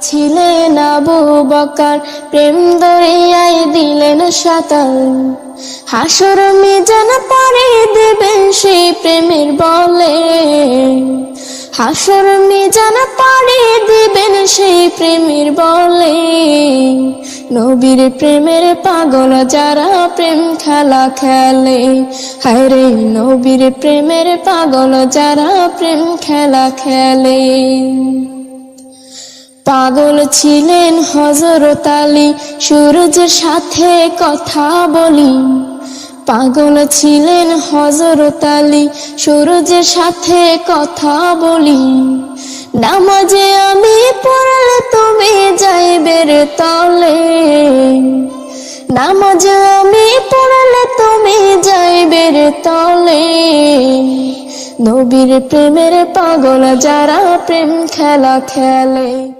ছিলেন আবু বকার। প্রেম দরিয়ায় দিলেন সাঁতার। হাসর মিজান পরে দেবেন সেই প্রেমের বলে। হাসর মিজান পরে দিবেন সেই প্রেমের বলে। নবীর প্রেমের পাগল যারা প্রেম খেলা খেলে। হায় রে নবীর প্রেমের পাগল যারা প্রেম খেলা খেলে। পাগল ছিলেন হজরত আলী সূরজের সাথে কথা বলি। পাগল ছিলেন হজরত আলী সূরজের সাথে কথা বলি। নামাজে আমি পড়লে তুমি যাইবের তলে। নামাজে আমি পড়লে তুমি যাইবের তলে। নবীর প্রেমের পাগল যারা প্রেম খেলা খেলে।